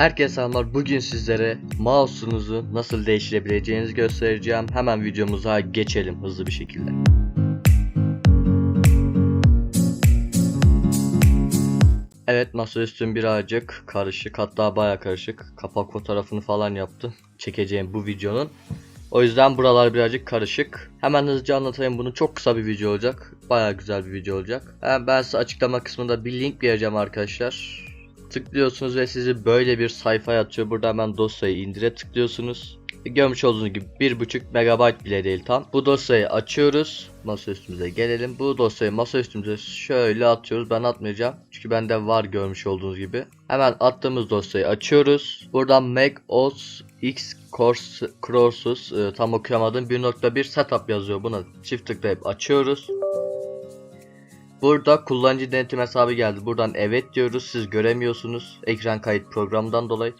Herkese selamlar. Bugün sizlere mouse'unuzu nasıl değiştirebileceğinizi göstereceğim. Hemen videomuza geçelim hızlı bir şekilde. Evet masaüstüm birazcık karışık hatta baya karışık. Kapak fotoğrafını falan yaptım. Çekeceğim bu videonun. O yüzden buralar birazcık karışık. Hemen hızlıca anlatayım bunu. Çok kısa bir video olacak. Baya güzel bir video olacak. Hem ben size açıklama kısmında bir link vereceğim arkadaşlar. Tıklıyorsunuz ve sizi böyle bir sayfaya atıyor. Burada hemen dosyayı indire tıklıyorsunuz. Görmüş olduğunuz gibi 1.5 MB bile değil tam. Bu dosyayı açıyoruz. Masaüstümüze gelelim. Bu dosyayı masaüstümüze şöyle atıyoruz. Ben atmayacağım. Çünkü bende var görmüş olduğunuz gibi. Hemen attığımız dosyayı açıyoruz. Buradan Mac OS X Course, Courses e, tam okuyamadım 1.1 setup yazıyor. Buna çift tıklayıp açıyoruz. Burada kullanıcı denetim hesabı geldi. Buradan evet diyoruz. Siz göremiyorsunuz ekran kayıt programından dolayı.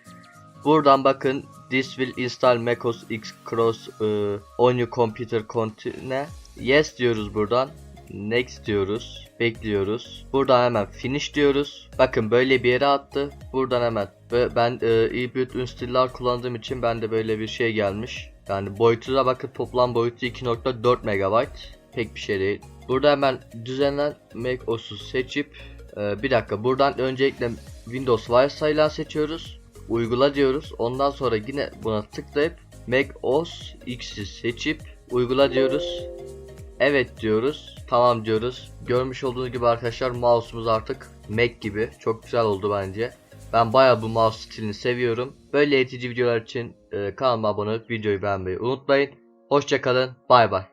Buradan bakın this will install macOS X Cross e, on your computer continue. Yes diyoruz buradan. Next diyoruz. Bekliyoruz. Buradan hemen finish diyoruz. Bakın böyle bir yere attı. Buradan hemen ben e, e-boot installer kullandığım için bende böyle bir şey gelmiş. Yani boyutu da bakın toplam boyutu 2.4 MB. Pek bir şey değil. Burada hemen düzenlen Mac OS'u seçip e, bir dakika buradan öncelikle Windows varsayılan seçiyoruz. Uygula diyoruz. Ondan sonra yine buna tıklayıp Mac OS X'i seçip uygula diyoruz. Evet diyoruz. Tamam diyoruz. Görmüş olduğunuz gibi arkadaşlar mouse'umuz artık Mac gibi. Çok güzel oldu bence. Ben bayağı bu mouse stilini seviyorum. Böyle eğitici videolar için e, kanalıma abone olup videoyu beğenmeyi unutmayın. Hoşçakalın. Bay bay.